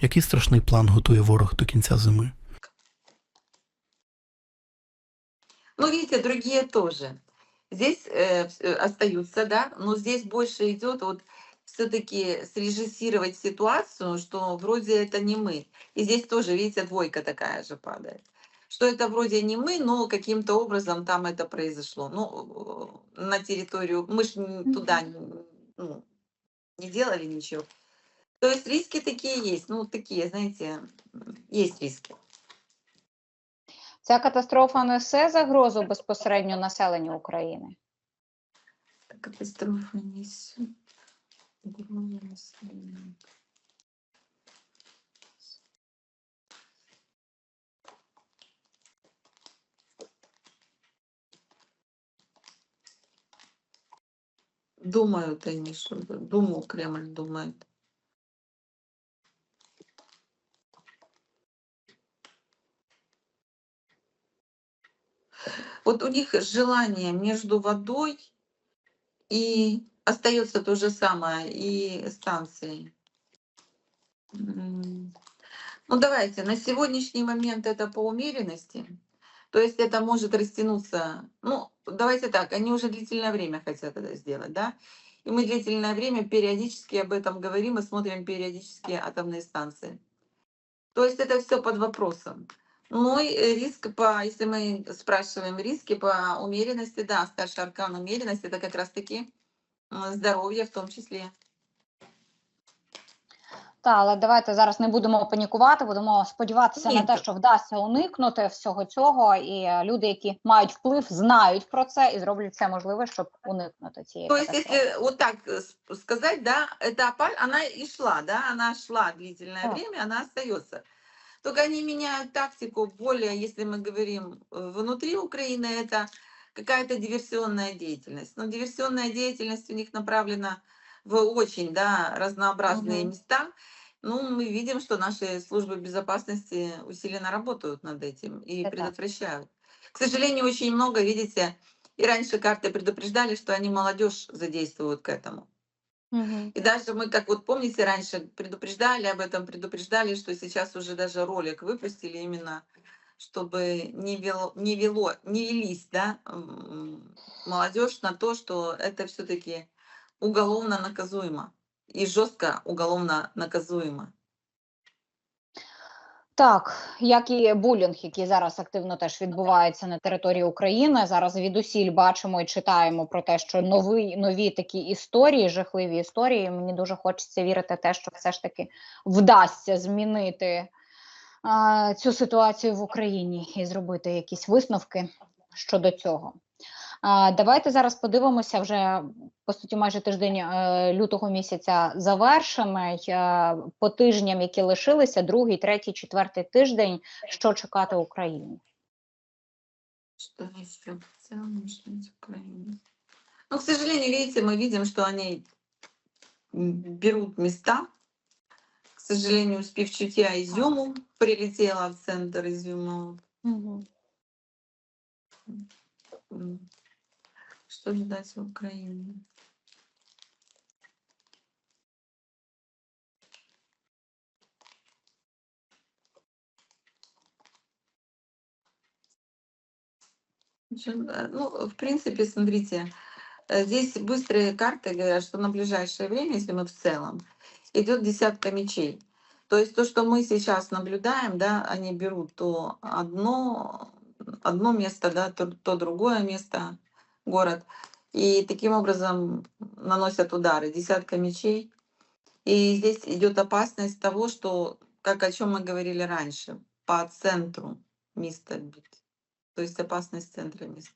Який страшний план готує ворог до кінця зими? Ну, видите, другие тоже. Здесь э, э, остаются, да, но здесь больше идет вот все-таки срежиссировать ситуацию, что вроде это не мы. И здесь тоже, видите, двойка такая же падает. Что это вроде не мы, но каким-то образом там это произошло. Ну, э, на территорию, мы же туда ну, не делали ничего. То есть риски такие есть, ну, такие, знаете, есть риски. Ця катастрофа несе загрозу безпосередньо населенню України. Катастрофа несет. угрозу населению. Думают они, что Думу Кремль думает. Вот у них желание между водой и остается то же самое и станцией. Ну давайте, на сегодняшний момент это по умеренности. То есть это может растянуться. Ну, давайте так, они уже длительное время хотят это сделать, да? И мы длительное время периодически об этом говорим и смотрим периодически атомные станции. То есть это все под вопросом. Ну и э, риск по, если мы спрашиваем риски по умеренности, да, старший аркан умеренности, это как раз-таки м, здоровье в том числе. Та, але давайте зараз не будемо панікувати, будемо сподіватися Ні, на те, то- що вдасться уникнути всього цього, і е, люди, які мають вплив, знають про це і зроблять все можливе, щоб уникнути цієї То есть, катастрофи. если вот так э, с- сказать, да, это опа- она и шла, да, она шла длительное Так. время, она остается. Только они меняют тактику более, если мы говорим э, внутри Украины, это какая-то диверсионная деятельность. Но диверсионная деятельность у них направлена в очень да, разнообразные Мгм. места. Ну, мы видим, что наши службы безопасности усиленно работают над этим и Это предотвращают. К сожалению, очень много, видите, и раньше карты предупреждали, что они молодежь задействуют к этому. Мгм. И даже мы, как вот помните, раньше предупреждали об этом, предупреждали, что сейчас уже даже ролик выпустили именно, чтобы не вело, не вело, не велись, да, молодежь на то, что это все-таки уголовно наказуемо и жестко уголовно наказуемо. Так, як і булінг, який зараз активно теж відбувається на території України. Зараз відусіль бачимо і читаємо про те, що нові, нові такі історії, жахливі історії. Мені дуже хочеться вірити те, що все ж таки вдасться змінити а, цю ситуацію в Україні і зробити якісь висновки щодо цього. Давайте зараз подивимося вже по суті, майже тиждень е, лютого місяця завершений. По тижням, які лишилися, другий, третій, четвертий тиждень, що чекати Україні. Что? Ну, к сожалению, видите, мы видим, что они берут места. К сожалению, спивчутья Изюму прилетела в центр Изюма. М, Что ждать в Украине? Э, Ну, в принципе, смотрите, э, здесь быстрые карты говорят, что на ближайшее время, если мы в целом, идет десятка мечей. То есть то, что мы сейчас наблюдаем, да, они берут то одно, одно место, да, то, то другое место, город, и таким образом наносят удары. Десятка мечей. И здесь идет опасность того, что, как о чем мы говорили раньше, по центру места бить. То есть опасность центра места.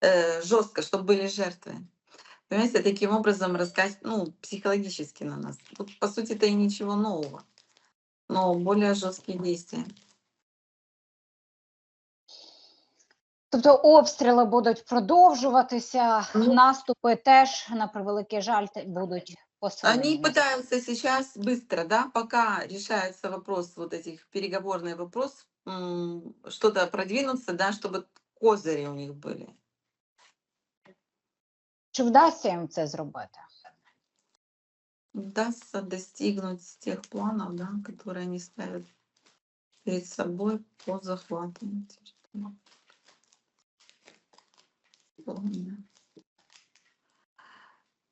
Э, жестко, чтобы были жертвы. Понимаете, таким образом раскасть, ну, психологически на нас. Тут, по сути, это и ничего нового, но более жесткие действия. Тобто обстріли будуть продовжуватися, Ну. наступи теж на превеликий жаль те- будуть посилені. Они пытаются сейчас быстро, да, пока решается вопрос, вот этих переговорный вопрос, м, что-то продвинуться, да, чтобы козыри у них были. Чи вдасться їм це зробити? удастся достигнуть тех планов, да, которые они ставят перед собой по захвату. территории. Помню.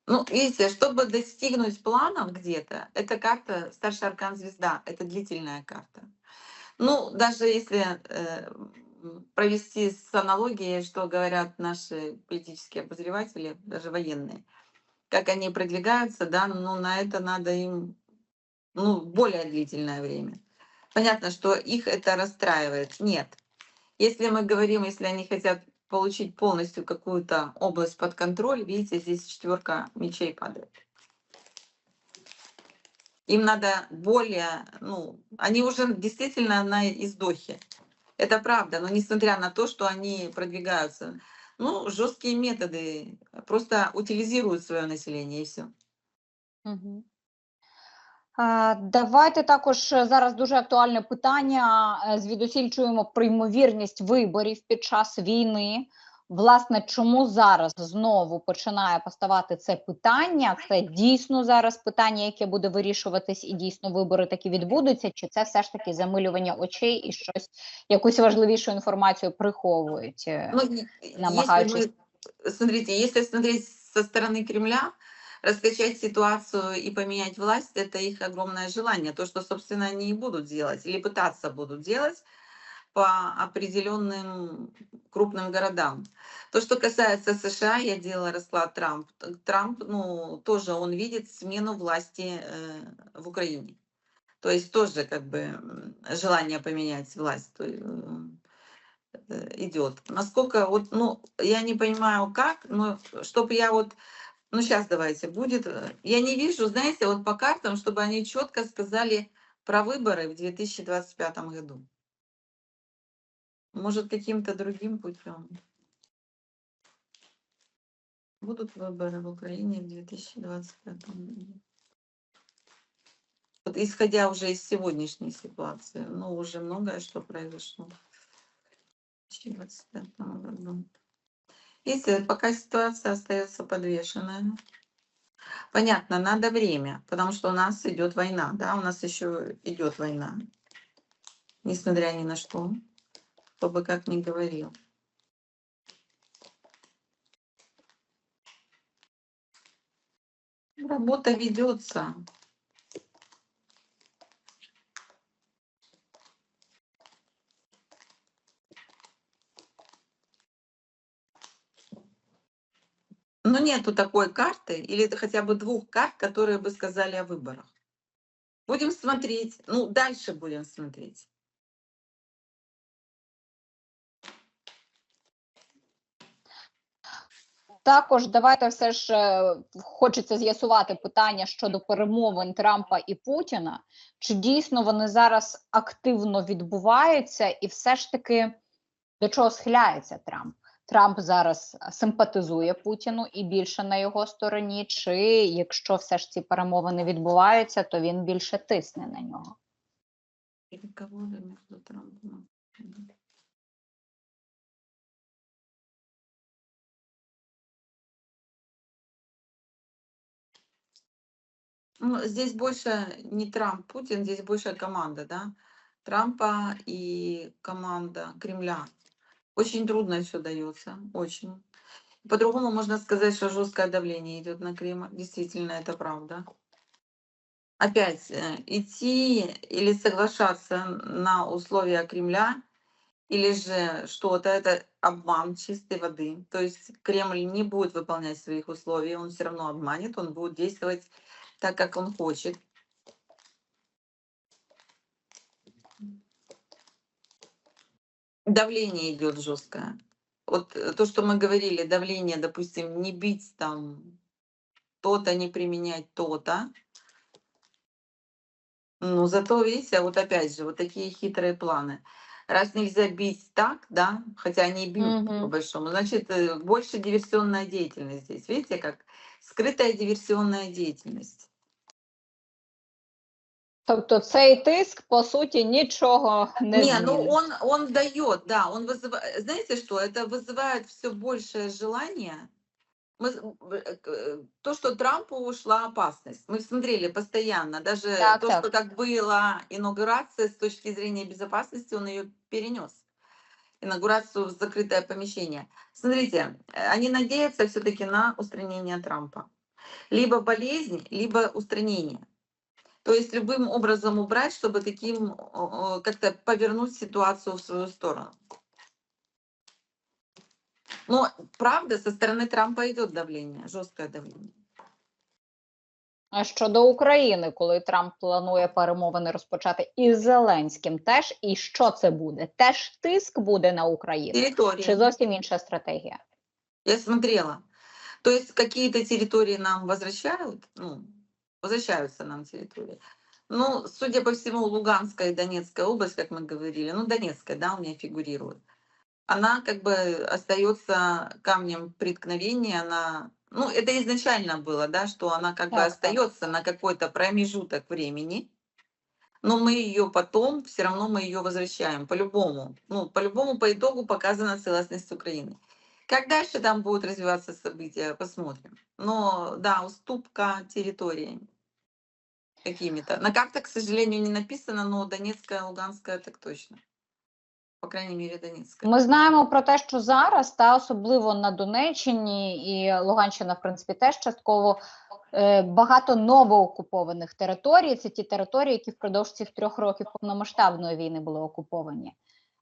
Ну, видите, чтобы достигнуть планов где-то, эта карта старший аркан звезда, это длительная карта. Ну, даже если э, провести с аналогией, что говорят наши политические обозреватели, даже военные, как они продвигаются, да, ну, на это надо им ну, более длительное время. Понятно, что их это расстраивает. Нет. Если мы говорим, если они хотят получить полностью какую-то область под контроль, видите, здесь четверка мечей падает. Им надо более, ну, они уже действительно на издохе. Это правда, но несмотря на то, что они продвигаются, ну, жесткие методы, просто утилизируют свое население и все. Мгм. А, Давайте також е, зараз дуже актуальне питання. Е, Звідусіль чуємо про ймовірність виборів під час війни. Власне, чому зараз знову починає поставати це питання? Це дійсно зараз питання, яке буде вирішуватись, і дійсно вибори таки відбудуться, чи це все ж таки замилювання очей і щось якусь важливішу інформацію приховують? е? Ну, если смотрите, если смотреть со стороны Кремля, раскачать ситуацию и поменять власть, это их огромное желание. То, что, собственно, они и будут делать, или пытаться будут делать по определенным крупным городам. То, что касается США, я делала расклад Трамп. Трамп, ну, тоже он видит смену власти э, в Украине. То есть тоже как бы желание поменять власть. То, э, э, идет. Насколько вот, ну, я не понимаю как, но чтобы я вот, ну сейчас давайте, будет, э, я не вижу, знаете, вот по картам, чтобы они четко сказали про выборы в 2025 году. Может, каким-то другим путем. Будут выборы в Украине в 2025 году. Вот исходя уже из сегодняшней ситуации, ну, уже многое что произошло. 2025 году. Видите, пока ситуация остается подвешенная. Понятно, надо время, потому что у нас идет война, да, у нас еще идет война, несмотря ни на что, кто бы как ни говорил. Работа ведется. Но нету такой карты или хотя бы двух карт, которые бы сказали о выборах. Будем смотреть, ну дальше будем смотреть. Також давайте все ж е, хочеться з'ясувати питання щодо перемовин Трампа і Путіна. Чи дійсно вони зараз активно відбуваються, і все ж таки до чого схиляється Трамп? Трамп зараз симпатизує Путіну і більше на його стороні, чи якщо все ж ці перемовини відбуваються, то він більше тисне на нього? Трампом. Ну, здесь больше не Трамп, Путин, здесь больше команда, да? Трампа и команда Кремля. Очень трудно все дается, очень. По-другому можно сказать, что жесткое давление идет на Кремль. Действительно, это правда. Опять э, идти или соглашаться на условия Кремля, или же что-то, это обман чистой воды. То есть Кремль не будет выполнять своих условий, он все равно обманет, он будет действовать так, как он хочет. Давление идет жесткое. Вот э, то, что мы говорили, давление, допустим, не бить там то-то, не применять то-то. Ну, зато, видите, вот опять же, вот такие хитрые планы. Раз нельзя бить так, да, хотя они бьют по Мгм. большому, значит, э, больше диверсионная деятельность здесь. Видите, как скрытая диверсионная деятельность. Тобто цей тиск по суті нічого не, Не, ну змінить. он, он дает, да, он вызывает, знаете что, это вызывает все большее желание мы, с- э, к- э, то, что Трампу ушла опасность, мы смотрели постоянно, даже Так, то, так. что как была инаугурация с точки зрения безопасности, он ее перенес. Инаугурацию в закрытое помещение. Смотрите, э, они надеются все-таки на устранение Трампа. Либо болезнь, либо устранение. То есть любым образом убрать, чтобы таким о, о, как-то повернуть ситуацию в свою сторону. Но правда, со стороны Трампа идет давление, жесткое давление. А щодо України, коли Трамп планує перемовини розпочати із Зеленським, теж і що це буде? Теж тиск буде на Україну? Территории. Чи зовсім інша стратегія? Я смотрела. То есть какие-то территории нам возвращают, ну, возвращаются нам территории. Ну, судя по всему, Луганская и Донецкая область, как мы говорили, ну, Донецкая, да, у меня фигурирует, она как бы остается камнем преткновения, она, ну, это изначально было, да, что она как бы Так, так. остается на какой-то промежуток времени, но мы ее потом, все равно мы ее возвращаем, по-любому. Ну, по-любому, по итогу показана целостность Украины. Как дальше там будут развиваться события, посмотрим. Но да, уступка территории какими-то. На картах, к сожалению, не написано, но Донецкая, Луганская так точно. По крайней мере, Донецкая. Ми знаємо про те, що зараз, та особливо на Донеччині і Луганщина, в принципі, теж частково е, багато новоокупованих територій. Це ті території, які впродовж цих трьох років повномасштабної війни були окуповані.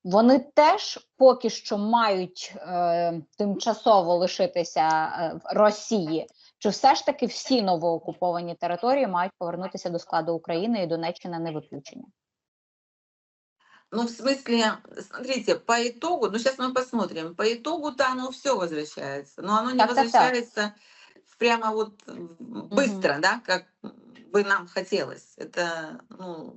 Вони теж поки що мають е, тимчасово лишитися е, в Росії Чи все ж таки всі новоокуповані території мають повернутися до складу України і Донеччина не виключення? Ну, в смысле, смотрите, по итогу, ну сейчас мы посмотрим, по итогу-то оно все возвращается, но оно не Так, так, так. возвращается прямо вот м, быстро, да, как бы нам хотелось. Это, ну,